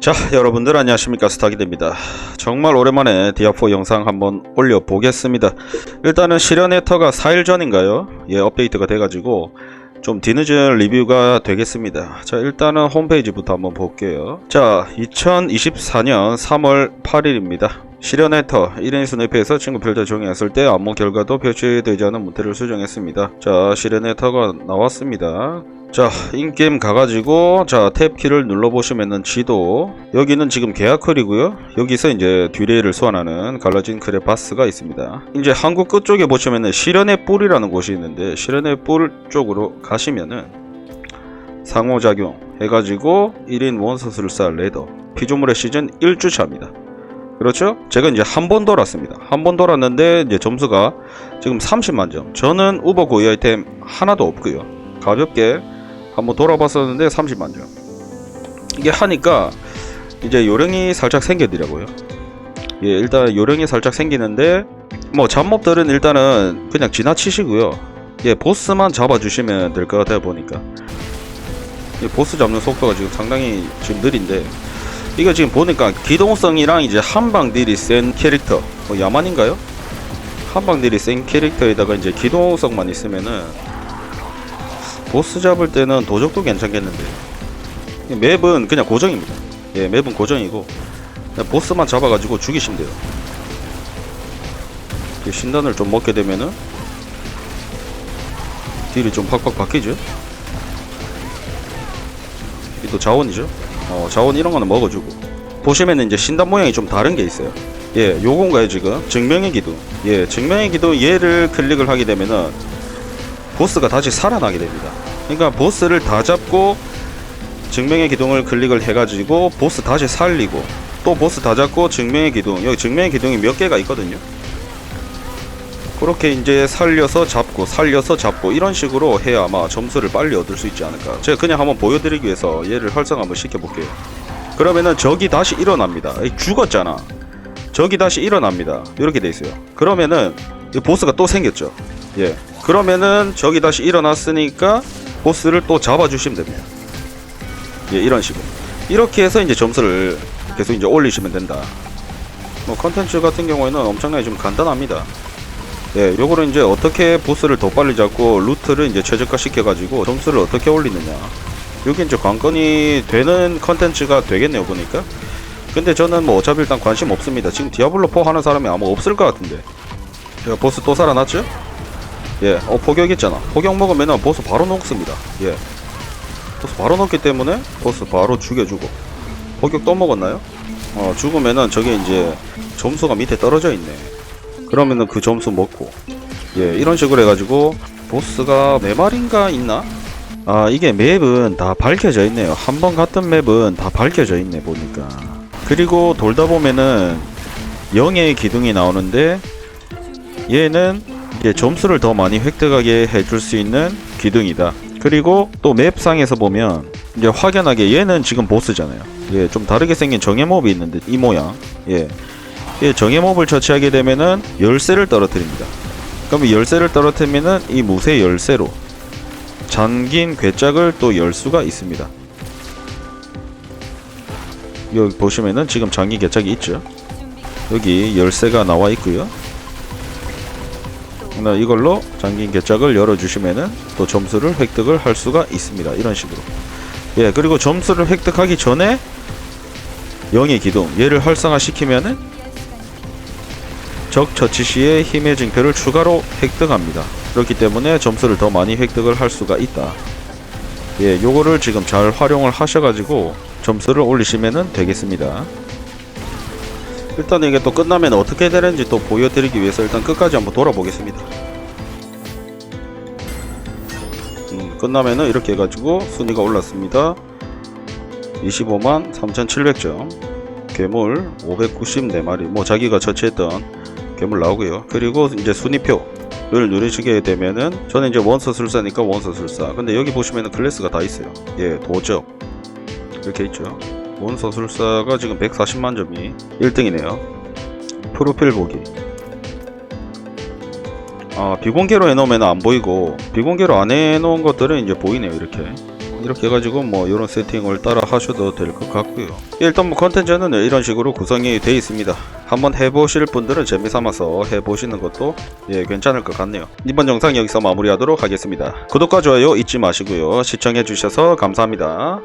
자 여러분들 안녕하십니까? 스타기드입니다. 정말 오랜만에 디아4 영상 한번 올려보겠습니다. 일단은 실현 해터가 4일 전인가요? 예 업데이트가 돼가지고 좀 뒤늦은 리뷰가 되겠습니다. 자 일단은 홈페이지부터 한번 볼게요. 자 2024년 3월 8일입니다. 실현 해터 1인 스냅에서 친구 별자 정의했을 때 안무 결과도 표시되지 않은 문태를 수정했습니다. 자 실현 해터가 나왔습니다 자 인게임 가가지고 자 탭키를 눌러보시면은 지도 여기는 지금 계약컬이고요 여기서 이제 듀레이를 소환하는 갈라진 크레파스가 있습니다 이제 한국 끝쪽에 보시면은 실현의 뿔이라는 곳이 있는데 실현의 뿔 쪽으로 가시면은 상호작용 해가지고 1인 원서술사 레더 피조물의 시즌 1주차입니다 그렇죠? 제가 이제 한 번 돌았습니다. 한 번 돌았는데 이제 점수가 지금 30만 점. 저는 우버 고유 아이템 하나도 없고요. 가볍게 한번 돌아봤었는데 30만 점. 이게 하니까 이제 요령이 살짝 생기더라고요. 예, 일단 요령이 살짝 생기는데 뭐 잡몹들은 일단은 그냥 지나치시고요. 예, 보스만 잡아주시면 될 것 같아 보니까. 이 보스 잡는 속도가 지금 상당히 지금 느린데 이거 지금 보니까 기동성이랑 이제 한방 딜이 센 캐릭터 뭐 야만인가요? 한방 딜이 센 캐릭터에다가 이제 기동성만 있으면은 보스 잡을 때는 도적도 괜찮겠는데. 맵은 그냥 고정입니다. 예 맵은 고정이고 보스만 잡아가지고 죽이시면 돼요. 이 신단을 좀 먹게 되면은 딜이 좀 팍팍 바뀌죠? 이또 자원이죠? 어, 자원 이런 거는 먹어주고. 보시면은 이제 신단 모양이 좀 다른 게 있어요. 예 요건가요 지금 증명의 기둥. 예 증명의 기둥 얘를 클릭을 하게 되면은 보스가 다시 살아나게 됩니다. 그러니까 보스를 다 잡고 증명의 기둥을 클릭을 해가지고 보스 다시 살리고 또 보스 다 잡고 증명의 기둥 여기 증명의 기둥이 몇 개가 있거든요. 그렇게 이제 살려서 잡고 살려서 잡고 이런 식으로 해야 아마 점수를 빨리 얻을 수 있지 않을까. 제가 그냥 한번 보여드리기 위해서 얘를 활성 한번 시켜볼게요. 그러면은 적이 다시 일어납니다. 죽었잖아. 적이 다시 일어납니다. 이렇게 돼 있어요. 그러면은 이 보스가 또 생겼죠. 예 그러면은 적이 다시 일어났으니까 보스를 또 잡아주시면 됩니다 예 이런 식으로 이렇게 해서 이제 점수를 계속 이제 올리시면 된다 뭐 컨텐츠 같은 경우에는 엄청나게 좀 간단합니다 예, 요거를 이제 어떻게 보스를 더 빨리 잡고 루트를 이제 최적화 시켜가지고 점수를 어떻게 올리느냐. 요게 이제 관건이 되는 컨텐츠가 되겠네요, 보니까. 근데 저는 뭐 어차피 일단 관심 없습니다. 지금 디아블로4 하는 사람이 아마 없을 것 같은데. 제가 보스 또 살아났죠? 예, 어, 포격 있잖아. 포격 먹으면은 보스 바로 녹습니다. 예. 보스 바로 녹기 때문에 보스 바로 죽여주고. 포격 또 먹었나요? 어, 죽으면은 저게 이제 점수가 밑에 떨어져 있네. 그러면은 그 점수 먹고 예 이런 식으로 해가지고 보스가 네 마리인가 있나? 아 이게 맵은 다 밝혀져 있네요 한 번 갔던 맵은 다 밝혀져 있네 보니까 그리고 돌다 보면은 영의 기둥이 나오는데 얘는 이제 점수를 더 많이 획득하게 해줄 수 있는 기둥이다 그리고 또 맵상에서 보면 이제 확연하게 얘는 지금 보스잖아요 예 좀 다르게 생긴 정예 몹이 있는데 이 모양 예이 정예 몹을 처치하게 되면은 열쇠를 떨어뜨립니다. 그럼 이 열쇠를 떨어뜨리면은 이 무쇠 열쇠로 잠긴 괴짝을 또 열 수가 있습니다. 여기 보시면은 지금 잠긴 괴짝이 있죠. 여기 열쇠가 나와 있고요. 나 이걸로 잠긴 괴짝을 열어주시면은 또 점수를 획득을 할 수가 있습니다. 이런 식으로. 예, 그리고 점수를 획득하기 전에 영의 기둥 얘를 활성화 시키면은 적 처치 시에 힘의 징표를 추가로 획득합니다. 그렇기 때문에 점수를 더 많이 획득을 할 수가 있다. 예, 요거를 지금 잘 활용을 하셔가지고 점수를 올리시면 되겠습니다. 일단 이게 또 끝나면 어떻게 되는지 또 보여드리기 위해서 일단 끝까지 한번 돌아보겠습니다. 음, 끝나면은 이렇게 해가지고 순위가 올랐습니다. 25만 3,700점. 괴물 594마리. 뭐 자기가 처치했던 괴물 나오고요. 그리고 이제 순위표를 누르시게 되면은 저는 이제 원서술사니까 원서술사. 근데 여기 보시면은 클래스가 다 있어요. 예, 도적 이렇게 있죠. 원서술사가 지금 140만 점이 1등이네요. 프로필 보기. 아 비공개로 해놓으면 안 보이고 비공개로 안 해놓은 것들은 이제 보이네요 이렇게. 이렇게 해가지고 뭐 이런 세팅을 따라 하셔도 될 것 같고요. 일단 뭐 컨텐츠는 이런 식으로 구성이 되어 있습니다. 한번 해보실 분들은 재미삼아서 해보시는 것도 예 괜찮을 것 같네요. 이번 영상 여기서 마무리하도록 하겠습니다. 구독과 좋아요 잊지 마시고요. 시청해주셔서 감사합니다